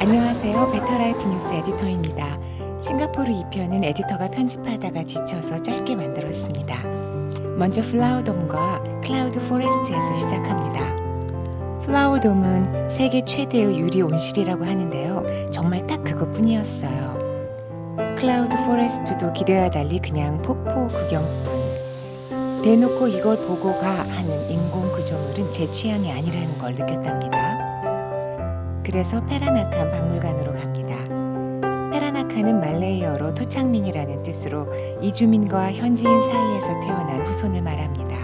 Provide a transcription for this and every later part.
안녕하세요. 베터라이프 뉴스 에디터입니다. 싱가포르 2편은 에디터가 편집하다가 지쳐서 짧게 만들었습니다. 먼저 플라워돔과 클라우드 포레스트에서 시작합니다. 플라워돔은 세계 최대의 유리 온실이라고 하는데요. 정말 딱 그것뿐이었어요. 클라우드 포레스트도 기대와 달리 그냥 폭포 구경뿐. 대놓고 이걸 보고 가 하는 인공 구조물은 제 취향이 아니라는 걸 느꼈답니다. 그래서 페라나칸 박물관으로 갑니다. 페라나칸은 말레이어로 토착민이라는 뜻으로 이주민과 현지인 사이에서 태어난 후손을 말합니다.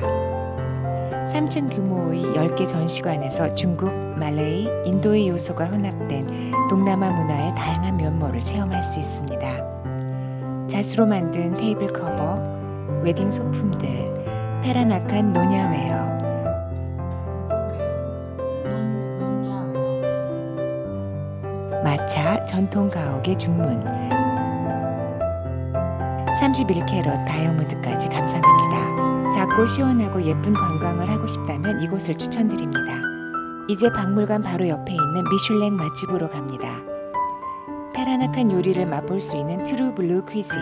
3층 규모의 10개 전시관에서 중국, 말레이, 인도의 요소가 혼합된 동남아 문화의 다양한 면모를 체험할 수 있습니다. 자수로 만든 테이블 커버, 웨딩 소품들, 페라나칸 노냐웨어, 전통 가옥의 중문 31캐럿 다이아몬드까지 감상합니다. 작고 시원하고 예쁜 관광을 하고 싶다면 이곳을 추천드립니다. 이제 박물관 바로 옆에 있는 미슐랭 맛집으로 갑니다. 페라나칸 요리를 맛볼 수 있는 트루 블루 퀴진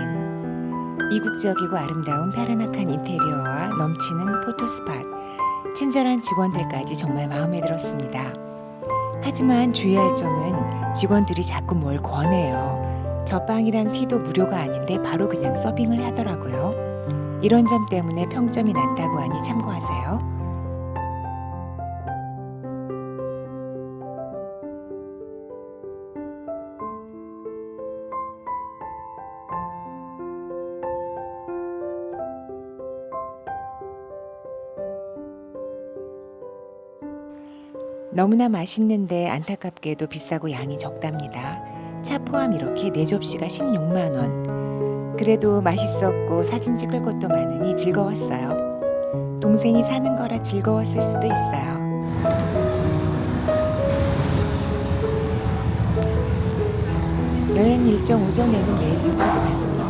이국적이고 아름다운 페라나칸 인테리어와 넘치는 포토스팟 친절한 직원들까지 정말 마음에 들었습니다. 하지만 주의할 점은 직원들이 자꾸 뭘 권해요. 저 빵이랑 티도 무료가 아닌데 바로 그냥 서빙을 하더라고요. 이런 점 때문에 평점이 낮다고 하니 참고하세요. 너무나 맛있는데 안타깝게도 비싸고 양이 적답니다. 차 포함 이렇게 네 접시가 16만 원. 그래도 맛있었고 사진 찍을 것도 많으니 즐거웠어요. 동생이 사는 거라 즐거웠을 수도 있어요. 여행 일정 오전에는 내일 요가도 갔습니다.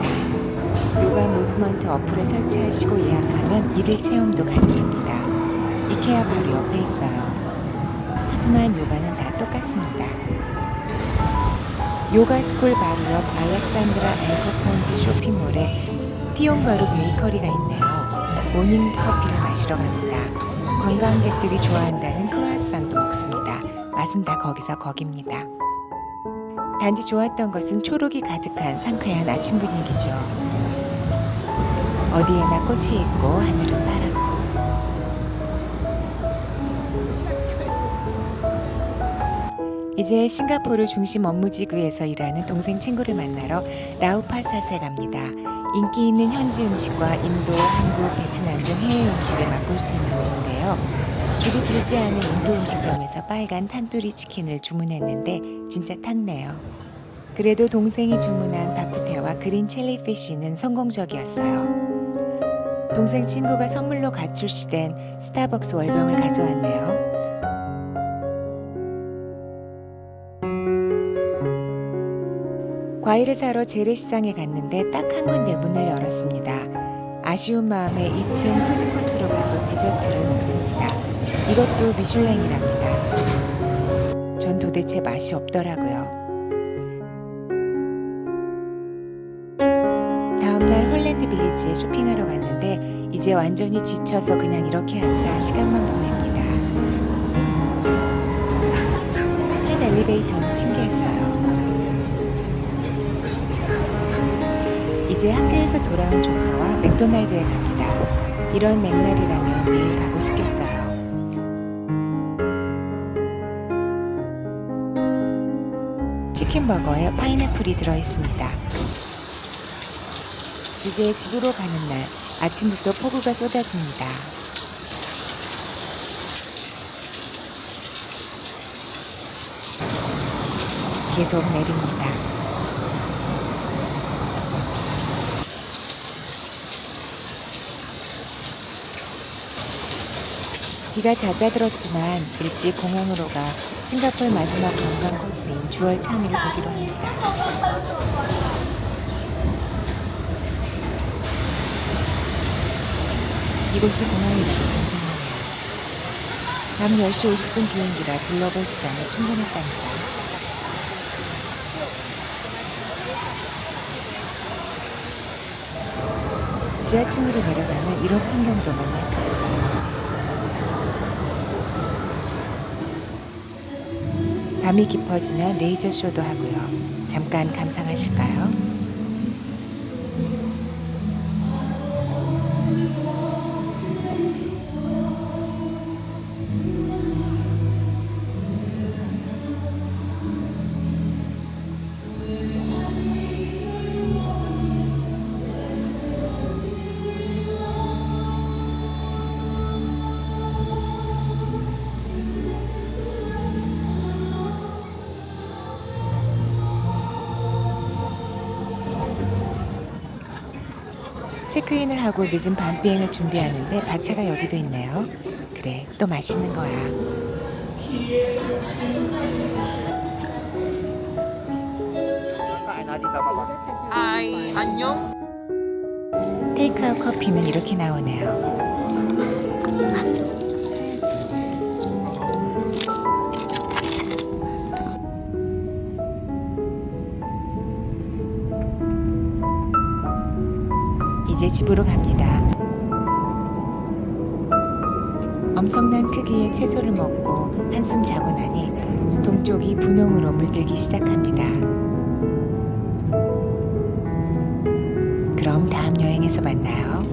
요가 무브먼트 어플을 설치하시고 예약하면 일일 체험도 가능합니다. 이케아 바로 옆에 있어요. 하지만 요가는 다 똑같습니다. 요가 스쿨 바로 옆 알렉산드라 앵커포인트 쇼핑몰에 티용가루 베이커리가 있네요. 모닝 커피를 마시러 갑니다. 관광객들이 좋아한다는 크로아상도 먹습니다. 맛은 다 거기서 거깁니다. 단지 좋았던 것은 초록이 가득한 상쾌한 아침 분위기죠. 어디에나 꽃이 있고 하늘은 이제 싱가포르 중심 업무지구에서 일하는 동생 친구를 만나러 라우파사세 갑니다. 인기 있는 현지 음식과 인도, 한국, 베트남 등 해외 음식을 맛볼 수 있는 곳인데요. 줄이 길지 않은 인도 음식점에서 빨간 탄두리 치킨을 주문했는데 진짜 탔네요. 그래도 동생이 주문한 바쿠테와 그린 칠리 피쉬는 성공적이었어요. 동생 친구가 선물로 가출시된 스타벅스 월병을 가져왔네요. 과일을 사러 재래시장에 갔는데 딱 한 군데 문을 열었습니다. 아쉬운 마음에 2층 푸드코트로 가서 디저트를 먹습니다. 이것도 미슐랭이랍니다. 전 도대체 맛이 없더라고요. 다음날 홀랜드 빌리지에 쇼핑하러 갔는데 이제 완전히 지쳐서 그냥 이렇게 앉아 시간만 보냅니다. 펜 엘리베이터는 신기했어요. 이제 학교에서 돌아온 조카와 맥도날드에 갑니다. 이런 맥날이라면 매일 가고 싶겠어요. 치킨 버거에 파인애플이 들어있습니다. 이제 집으로 가는 날 아침부터 폭우가 쏟아집니다. 계속 내립니다. 비가 잦아들었지만 일찍 공항으로 가 싱가포르 마지막 관광 코스인 주얼 창의를 보기로 합니다. 이곳이 공항이라고 굉장하네요. 밤 10시 50분 비행기라 둘러볼 시간이 충분했답니다. 지하층으로 내려가면 이런 풍경도 만날 수 있어요. 밤이 깊어지면 레이저 쇼도 하고요. 잠깐 감상하실까요? 체크인을 하고 늦은 밤 비행을 준비하는데 바차가 여기도 있네요. 그래, 또 맛있는 거야. Hi, 안녕. 테이크아웃 커피는 이렇게 나오네요. 이제 집으로 갑니다. 엄청난 크기의 채소를 먹고 한숨 자고 나니 동쪽이 분홍으로 물들기 시작합니다. 그럼 다음 여행에서 만나요.